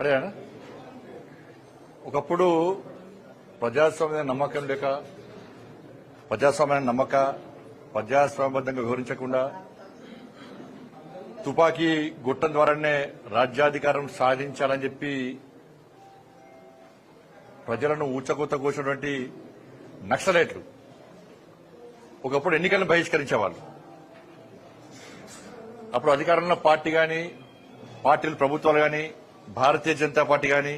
అదేనా ఒకప్పుడు ప్రజాస్వామ్య నమ్మకం లేక ప్రజాస్వామ్యాన్ని నమ్మక ప్రజాస్వామ్యబద్ధంగా వివరించకుండా తుపాకీ గుట్టం ద్వారానే రాజ్యాధికారం సాధించాలని చెప్పి ప్రజలను ఊచకూత కూర్చున్నటువంటి నక్సలైట్లు ఒకప్పుడు ఎన్నికలను బహిష్కరించేవాళ్ళు. అప్పుడు అధికారంలో పార్టీ కానీ పార్టీలు ప్రభుత్వాలు కానీ భారతీయ జనతా పార్టీ కానీ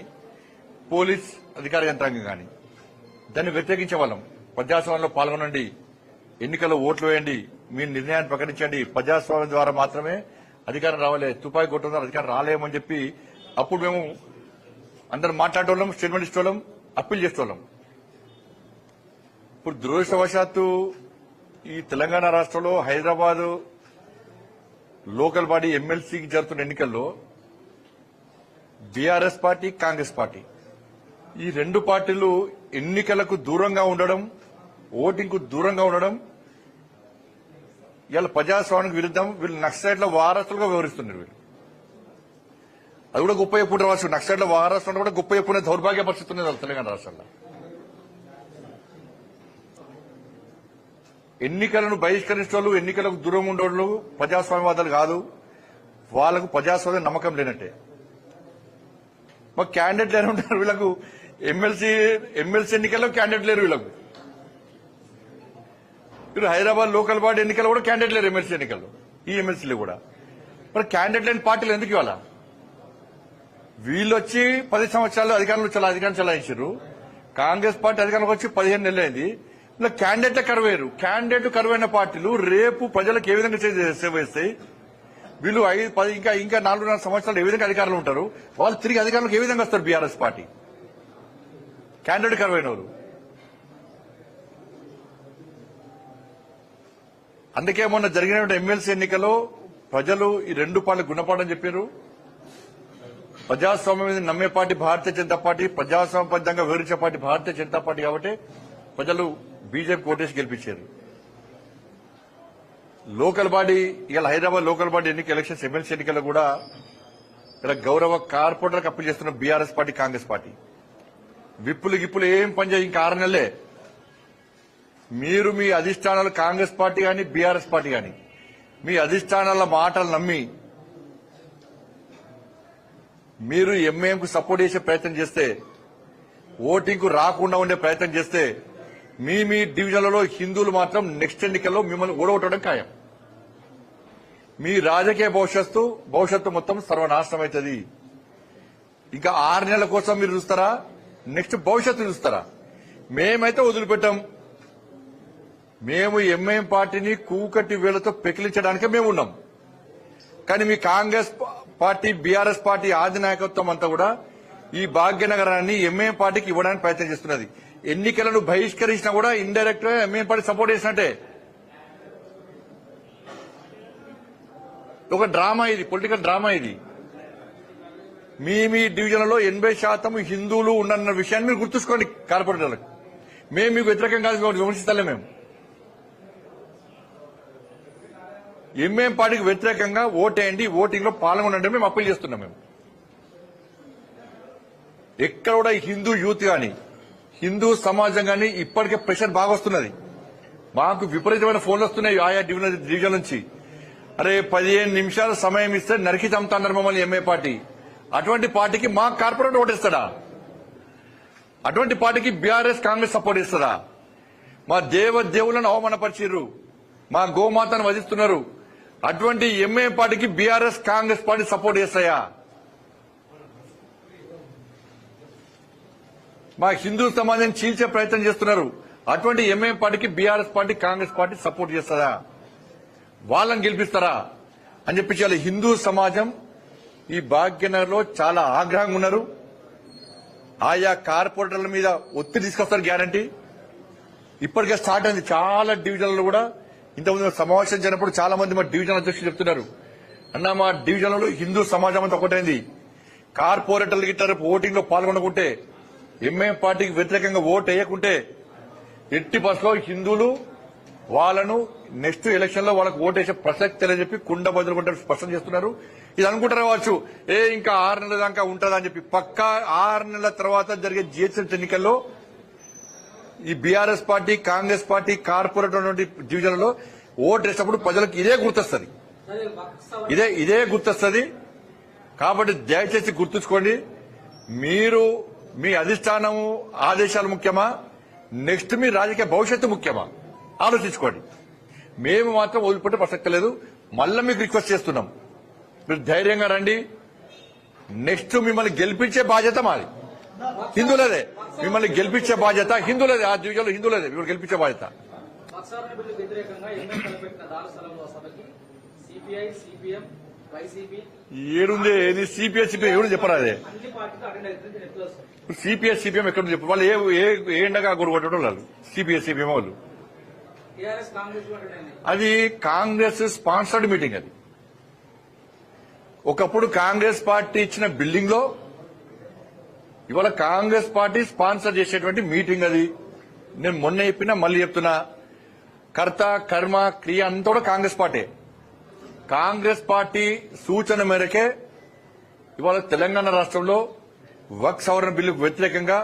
పోలీస్ అధికార యంత్రాంగం కానీ దాన్ని వ్యతిరేకించే వాళ్ళం. ప్రజాస్వామ్యంలో పాల్గొనండి. ఎన్నికల్లో ఓట్లు వేయండి. మీ నిర్ణయాన్ని ప్రకటించండి. ప్రజాస్వామ్యం ద్వారా మాత్రమే అధికారం రావాలి. తుపాయి కొట్టడం అధికారం రాలేమని చెప్పి అప్పుడు మేము అందరం మాట్లాడేవాళ్ళం స్టేట్మెంట్ ఇచ్చేవాళ్ళం అప్పీల్ చేసేవాళ్ళం ఇప్పుడు దురదృష్టవశాత్తు ఈ తెలంగాణ రాష్ట్రంలో హైదరాబాద్ లోకల్ బాడీ ఎమ్మెల్సీకి జరుగుతున్న ఎన్నికల్లో బీఆర్ఎస్ పార్టీ కాంగ్రెస్ పార్టీ. ఈ రెండు పార్టీలు ఎన్నికలకు దూరంగా ఉండడం ఓటింగ్కు దూరంగా ఉండడం ఇవాళ ప్రజాస్వామ్యానికి విరుద్ధం వీళ్ళు నక్సలైట్ల వారసులుగా వివరిస్తున్నారు వీళ్ళు. అది కూడా గొప్ప ఎప్పుడు రావచ్చు. నక్సలైట్ల వారసులు కూడా గొప్ప ఎప్పుడు దౌర్భాగ్య పరిస్థితి ఉన్నది తెలంగాణ రాష్ట్రంలో. ఎన్నికలను బహిష్కరించే వాళ్ళు ఎన్నికలకు దూరం ఉండేవాళ్ళు ప్రజాస్వామ్యవాదాలు కాదు. వాళ్ళకు ప్రజాస్వామ్య నమ్మకం లేనట్టే. మా క్యాండిడేట్ లేరు ఉంటారు వీళ్ళకు. ఎమ్మెల్సీ ఎమ్మెల్సీ ఎన్నికల్లో క్యాండిడేట్ లేరు వీళ్ళకు. ఇప్పుడు హైదరాబాద్ లోకల్ బాడీ ఎన్నికలు కూడా క్యాండిడేట్ లేరు ఎమ్మెల్సీ ఎన్నికల్లో. ఈ ఎమ్మెల్సీలు కూడా. మరి క్యాండిడేట్ లేని పార్టీలు ఎందుకు ఇవాళ వీళ్ళు వచ్చి పది సంవత్సరాలు అధికారంలో చాలా అధికారం చలాయించారు. కాంగ్రెస్ పార్టీ అధికారంలోకి వచ్చి పదిహేను నెలలు అయింది. ఇలా క్యాండిడేట్లే కరువేరు క్యాండిడేట్ కరువైన పార్టీలు రేపు ప్రజలకు ఏ విధంగా సేవ చేస్తాయి? వీళ్ళు ఐదు పది ఇంకా ఇంకా నాలుగున్నర సంవత్సరాలు ఏ విధంగా అధికారంలో ఉంటారు? వాళ్ళు తిరిగి అధికారంలోకి ఏ విధంగా వస్తారు బీఆర్ఎస్ పార్టీ? క్యాండిడేట్ కరువైన అందుకే మొన్న జరిగిన ఎమ్మెల్సీ ఎన్నికలో ప్రజలు ఈ రెండు పార్టీలు గుణపాఠం చెప్పారు. ప్రజాస్వామ్యం మీద నమ్మే పార్టీ భారతీయ జనతా పార్టీ ప్రజాస్వామ్యబద్ధంగా వివరించే పార్టీ భారతీయ జనతా పార్టీ కాబట్టి ప్రజలు బీజేపీ కోటేసి గెలిపించారు. లోకల్ బాడీ ఇలా హైదరాబాద్ లోకల్ బాడీ ఎన్నిక ఎలక్షన్స్ ఎమ్మెల్సీ ఎన్నికల్లో కూడా ఇలా గౌరవ కార్పొరేటర్లకు అప్పీల్ చేస్తున్న బీఆర్ఎస్ పార్టీ కాంగ్రెస్ పార్టీ. విప్పులు గిప్పులు ఏం పనిచేయ ఇంకా ఆరు నెలలే. మీరు మీ అధిష్టానాలు కాంగ్రెస్ పార్టీ కానీ బీఆర్ఎస్ పార్టీ కానీ మీ అధిష్టానాల మాటలు నమ్మి మీరు ఎంఏఎంకు సపోర్ట్ చేసే ప్రయత్నం చేస్తే ఓటింగ్కు రాకుండా ఉండే ప్రయత్నం చేస్తే మీ మీ డివిజన్లలో హిందువులు మాత్రం నెక్స్ట్ ఎన్నికల్లో మిమ్మల్ని ఓడగొట్టడం ఖాయం. మీ రాజకీయ భవిష్యత్తు భవిష్యత్తు మొత్తం సర్వనాశనం అవుతుంది. ఇంకా ఆరు నెలల కోసం మీరు చూస్తారా? నెక్స్ట్ భవిష్యత్తు చూస్తారా? మేమైతే వదిలిపెట్టాం. మేము ఎంఐఎం పార్టీని కూకటి వేలతో పెకిలించడానికే మేము ఉన్నాం. కానీ మీ కాంగ్రెస్ పార్టీ బీఆర్ఎస్ పార్టీ ఆది నాయకత్వం అంతా కూడా ఈ భాగ్యనగరాన్ని ఎంఐఎం పార్టీకి ఇవ్వడానికి ప్రయత్నం చేస్తున్నది. ఎన్నికలను బహిష్కరించినా కూడా ఇండైరెక్ట్గా ఎంఏ పార్టీ సపోర్ట్ చేసినట్టే. ఒక డ్రామా ఇది పొలిటికల్ డ్రామా ఇది. మీ మీ డివిజన్లలో ఎనభై శాతం హిందువులు ఉన్న విషయాన్ని మీరు గుర్తుంచుకోండి కార్పొరేటర్లకు. మేము మీకు వ్యతిరేకం కాదు విమర్శిస్తలే మేము. ఎంఏం పార్టీకి వ్యతిరేకంగా ఓటేయండి ఓటింగ్లో పాల్గొనండి మేము అప్పీల్ చేస్తున్నాం మేము. ఎక్కడ కూడా హిందూ యూత్ కానీ హిందూ సమాజం కానీ ఇప్పటికే ప్రెషర్ బాగా వస్తున్నది మాకు విపరీతమైన ఫోన్లు వస్తున్నాయి ఆయా డివిజన్ డివిజన్ నుంచి. అరే పదిహేను నిమిషాలు సమయం ఇస్తే నరికి చంపుతాన్నారు మమ్మల్ని ఎంఏ పార్టీ. అటువంటి పార్టీకి మా కార్పొరేట్ ఓటేస్తాడా? అటువంటి పార్టీకి బీఆర్ఎస్ కాంగ్రెస్ సపోర్ట్ ఇస్తారా మా దేవ దేవులను అవమానపరిచిర్రు. మా గోమాతను వధిస్తున్నారు. అటువంటి ఎంఏ పార్టీకి బీఆర్ఎస్ కాంగ్రెస్ పార్టీ సపోర్ట్ చేస్తాయా? మా హిందూ సమాజం చీల్చే ప్రయత్నం చేస్తున్నారు. అటువంటి ఎంఏ పార్టీకి BRS party Congress party support చేస్తారా? వాళ్ళని గెలిపిస్తారా? అని చెప్పి చాలా హిందూ సమాజం ఈ భాగ్యనగర్లో చాలా ఆగ్రహంగా ఉన్నారు. ఆయా కార్పొరేటర్ల మీద ఒత్తిడి తీసుకొస్తారు గ్యారంటీ. ఇప్పటికే స్టార్ట్ అయింది. చాలా డివిజన్లు కూడా ఇంతకుముందు సమావేశం జరిగినప్పుడు చాలా మంది మా డివిజన్ అధ్యక్షులు చెప్తున్నారు. అన్న మా డివిజన్లలో హిందూ సమాజం అంతా ఒకటైంది. కార్పొరేటర్లు గిట్టారు ఓటింగ్లో పాల్గొనకుంటే ఎంఐఎం పార్టీకి వ్యతిరేకంగా ఓటు వేయకుంటే ఎట్టి బస్సులో హిందువులు వాళ్ళను నెక్స్ట్ ఎలక్షన్లో వాళ్ళకు ఓటేసే ప్రసక్తి లేదని చెప్పి కుండ బదులుకుంటారు స్పష్టం చేస్తున్నారు. ఇది అనుకుంటారు కావచ్చు ఏ ఇంకా ఆరు నెలల దాకా ఉంటుందా అని చెప్పి పక్కా ఆరు నెలల తర్వాత జరిగే జిహెచ్ఎంసీ ఎన్నికల్లో ఈ BRS party Congress party corporate డివిజన్లలో ఓటు వేసినప్పుడు ప్రజలకు ఇదే గుర్తొస్తుంది. ఇదే ఇదే గుర్తొస్తుంది. కాబట్టి దయచేసి గుర్తుంచుకోండి మీరు మీ అధిష్టానము ఆదేశాలు ముఖ్యమా? నెక్స్ట్ మీ రాజకీయ భవిష్యత్తు ముఖ్యమా? ఆలోచించుకోండి. మేము మాత్రం వదిలిపెట్టే ప్రసక్తి లేదు. మళ్ళీ మీకు రిక్వెస్ట్ చేస్తున్నాం. మీరు ధైర్యంగా రండి. నెక్స్ట్ మిమ్మల్ని గెలిపించే బాధ్యత మాది. హిందువులదే. మిమ్మల్ని గెలిపించే బాధ్యత హిందువులదే. ఆ డివిజన్లో హిందువులదే. మిమ్మల్ని గెలిపించే బాధ్యత. వ్యతిరేకంగా ఎన్నో తలపెట్టిన దాన సభకి. సిపిఐ సిపిఎం ఏడుంది ఏది? సిపిఎస్ సిపిఎం ఎవరు చెప్పరా అదే? సిపిఎస్ సిపిఎం ఎక్కడ చెప్పు? వాళ్ళు ఏ ఏ- ఎండగా గొడవడం వాళ్ళు? సిపిఎస్ సిపిఎం వాళ్ళు? అది కాంగ్రెస్ స్పాన్సర్డ్ మీటింగ్ అది. ఒకప్పుడు కాంగ్రెస్ పార్టీ ఇచ్చిన బిల్డింగ్లో ఇవాళ కాంగ్రెస్ పార్టీ స్పాన్సర్ చేసేటువంటి మీటింగ్ అది. నేను మొన్న చెప్పినా మళ్ళీ చెప్తున్నా. కర్త కర్మ క్రియ అంతా కూడా కాంగ్రెస్ పార్టీ. కాంగ్రెస్ పార్టీ సూచన మేరకే ఇవాళ తెలంగాణ రాష్ట్రంలో వక్ సవరణ బిల్లుకు వ్యతిరేకంగా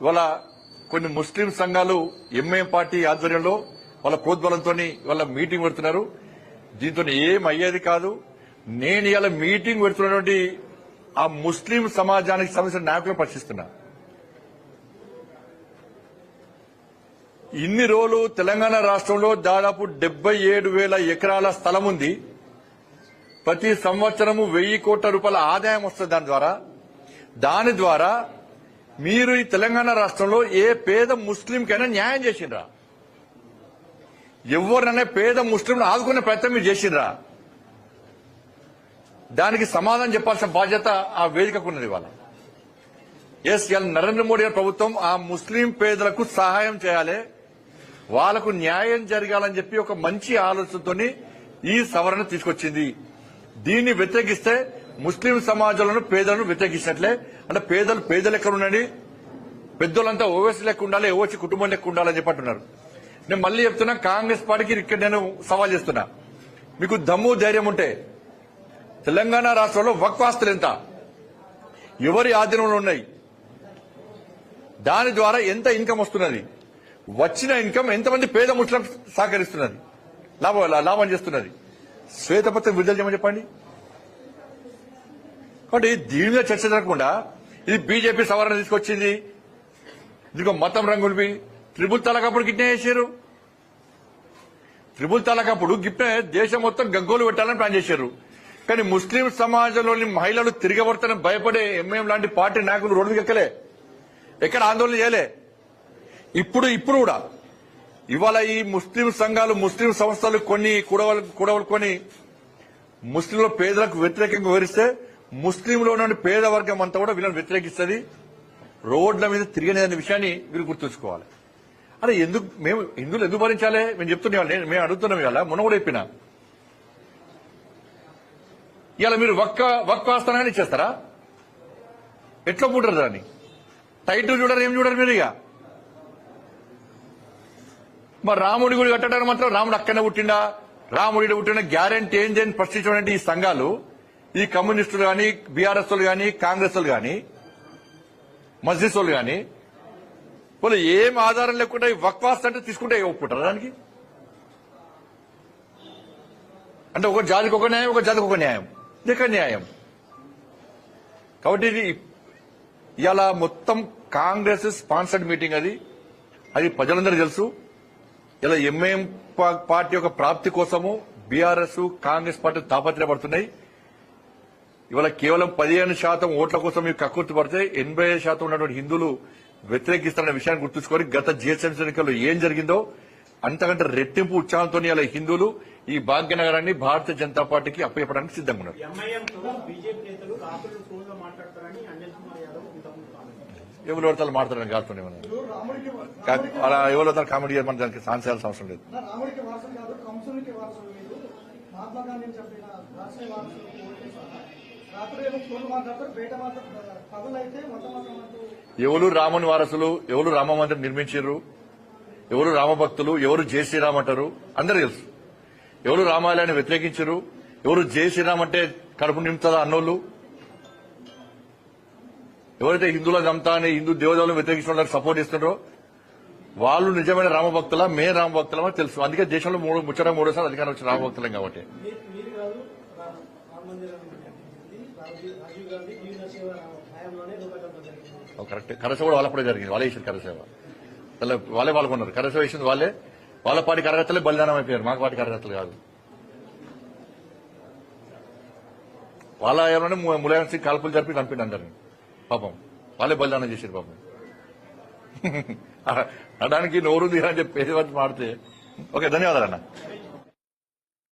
ఇవాళ కొన్ని ముస్లిం సంఘాలు ఎంఐఎం పార్టీ ఆధ్వర్యంలో వాళ్ళ ప్రోద్బలంతో ఇవాళ మీటింగ్ పెడుతున్నారు. దీంతో ఏం అయ్యేది కాదు. నేను ఇవాళ మీటింగ్ పెడుతున్నటువంటి ఆ ముస్లిం సమాజానికి సంబంధించిన నాయకులు ప్రశ్నిస్తున్నా. ఇన్ని రోజులు తెలంగాణ రాష్ట్రంలో దాదాపు డెబ్బై ఏడు వేల ఎకరాల స్థలం ఉంది. ప్రతి సంవత్సరము వెయ్యి కోట్ల రూపాయల ఆదాయం వస్తుంది దాని ద్వారా. దాని ద్వారా మీరు ఈ తెలంగాణ రాష్ట్రంలో ఏ పేద ముస్లింకైనా న్యాయం చేసిండ్రా. ఎవరినైనా పేద ముస్లింను ఆదుకునే ప్రయత్నం మీరు చేసిండ్రా. దానికి సమాధానం చెప్పాల్సిన బాధ్యత ఆ వేదికకు ఉన్నది ఇవాళ. ఎస్ ఇవాళ నరేంద్ర మోడీ గారి ప్రభుత్వం ఆ ముస్లిం పేదలకు సహాయం చేయాలి. వాళ్ళకు న్యాయం జరగాలని చెప్పి ఒక మంచి ఆలోచనతోని ఈ సవరణ తీసుకొచ్చింది. దీన్ని వ్యతిరేకిస్తే ముస్లిం సమాజంలోని పేదలను వ్యతిరేకించినట్లే అంటే పేదలు పేదలు ఎక్కడ ఉండండి? పెద్దోళ్ళంతా ఓవైసీ లెక్క ఉండాలి ఓవసి కుటుంబం లెక్క ఉండాలని చెప్పంటున్నారు. నేను మళ్ళీ చెప్తున్నా కాంగ్రెస్ పార్టీకి ఇక్కడ నేను సవాల్ చేస్తున్నా. మీకు దమ్ము ధైర్యం ఉంటే తెలంగాణ రాష్ట్రంలో వక్వాస్తులు ఎంత? ఎవరి ఆధీనంలో ఉన్నాయి? దాని ద్వారా ఎంత ఇన్కమ్ వస్తున్నది? వచ్చిన ఇన్కమ్ ఎంతమంది పేద ముస్లిం సహకరిస్తున్నది? లాభం లాభం చేస్తున్నది? శ్వేతపత్రం విడుదల చేయమని చెప్పండి. కాబట్టి దీని మీద చర్చ జరగకుండా ఇది బీజేపీ సవరణ తీసుకొచ్చింది. ఇదిగో మతం రంగులవి త్రిబుల్ తలకప్పుడు గిట్నే చేశారు. త్రిబుల్ తలకప్పుడు గిట్నే దేశం మొత్తం గగ్గోలు పెట్టాలని ప్లాన్ చేశారు. కానీ ముస్లిం సమాజంలోని మహిళలు తిరగబడతానని భయపడే ఎంఎం లాంటి పార్టీ నాయకులు రోడ్డు ఎక్కలే. ఎక్కడ ఆందోళన చేయలే. ఇప్పుడు ఇప్పుడు కూడా ఇవాళ ఈ ముస్లిం సంఘాలు ముస్లిం సంస్థలు కొన్ని కూడవలు కూడవలుకొని ముస్లింల పేదలకు వ్యతిరేకంగా వివరిస్తే ముస్లింలో ఉన్న పేద వర్గం అంతా కూడా వీళ్ళని వ్యతిరేకిస్తుంది. రోడ్ల మీద తిరిగినదనే విషయాన్ని వీళ్ళు గుర్తుంచుకోవాలి. అరే ఎందుకు మేము హిందువులు ఎందుకు భరించాలి మేము చెప్తున్నాం మేము అడుగుతున్నాం ఇవాళ మొన్న కూడా చెప్పిన. ఇవాళ మీరు ఒక్క ఒక్క ఆస్థానాన్ని ఇచ్చేస్తారా? ఎట్లా పుట్టరు దాన్ని? టైటిల్ చూడరు ఏం చూడరు మీరు ఇక? మరి రాముడి గుడి కట్టడానికి మాత్రం రాముడు అక్కడనే పుట్టిండా. రాముడి పుట్టిన గ్యారంటీ ఏం చేయని ప్రశ్నించినటువంటి ఈ సంఘాలు. ఈ కమ్యూనిస్టులు గాని బీఆర్ఎస్ కానీ గాని కాంగ్రెస్ వాళ్ళు గాని వాళ్ళు గాని వాళ్ళు ఏం ఆధారం లేకుండా వక్వాస్ అంటే తీసుకుంటే ఒప్పుకుంటారు దానికి? అంటే ఒక జాతికి ఒక న్యాయం ఒక జాతికి ఒక న్యాయం. ఇక న్యాయం? కాబట్టి ఇది ఇలా మొత్తం కాంగ్రెస్ స్పాన్సర్డ్ మీటింగ్ అది. అది ప్రజలందరూ తెలుసు. ఇలా ఎంఐఎం పార్టీ యొక్క ప్రాప్తి కోసము బీఆర్ఎస్ కాంగ్రెస్ పార్టీ తాపత్రయపడుతున్నాయి. ఇవాళ కేవలం పదిహేను శాతం ఓట్ల కోసం మీకు కక్కుర్తి పడితే ఎనభై శాతం ఉన్నటువంటి హిందువులు వ్యతిరేకిస్తున్న విషయాన్ని గుర్తుంచుకొని గత జిహెచ్ఎంసీ ఎన్నికల్లో ఏం జరిగిందో అంతకంటే రెట్టింపు ఉత్సాహంతో ఇలా హిందువులు ఈ భాగ్యనగరాన్ని భారతీయ జనతా పార్టీకి అప్పయపడానికి సిద్ధంగా ఉన్నారు. ఎవరు పడతారు మాట్లాడడానికి కాకుండా అలా ఎవరు పడతారు కామెడీ చేయమని దానికి సాన్సేయాల్సిన అవసరం లేదు. కాదు ఎవరు రాముని వారసులు ఎవరు రామ మందిరం నిర్మించారు ఎవరు రామభక్తులు ఎవరు జై శ్రీరామ్ అంటారు అందరు తెలుసు. ఎవరు రామాలయాన్ని వ్యతిరేకించరు ఎవరు జై శ్రీరామ్ అంటే కడుపు నింపుతుందా అన్నోళ్ళు? ఎవరైతే హిందువుల చంపుతా అని హిందూ దేవతలను వ్యతిరేకించిన వాళ్ళకి సపోర్ట్ ఇస్తున్నారో వాళ్ళు నిజమైన రామభక్తుల మే రామభక్తులమో తెలుసు. అందుకే దేశంలో మూడు ముచ్చట మూడోసారి అధికారం వచ్చిన రామభక్తులం కాబట్టి. కరెక్ట్. కరసేవ కూడా వాళ్ళప్పుడే జరిగింది. వాళ్ళే చేసిన కరసేవ. వాళ్ళే పాల్గొన్నారు. కరసేవ వేసింది వాళ్ళే. వాళ్ళ పాటి కార్యకర్తలే బలిదానం అయిపోయారు. మాకు పాటి కార్యకర్తలు కాదు. వాళ్ళ ఏమైనా ములాయం సింగ్ కాల్పులు జరిపి చంపిండి అందరినీ. పాపం. వాళ్ళే బలిదానం చేశారు పాపం. అనడానికి నోరు తీరని చెప్పి పేదవాళ్ళు మాడితే ఓకే ధన్యవాదాలు అన్న.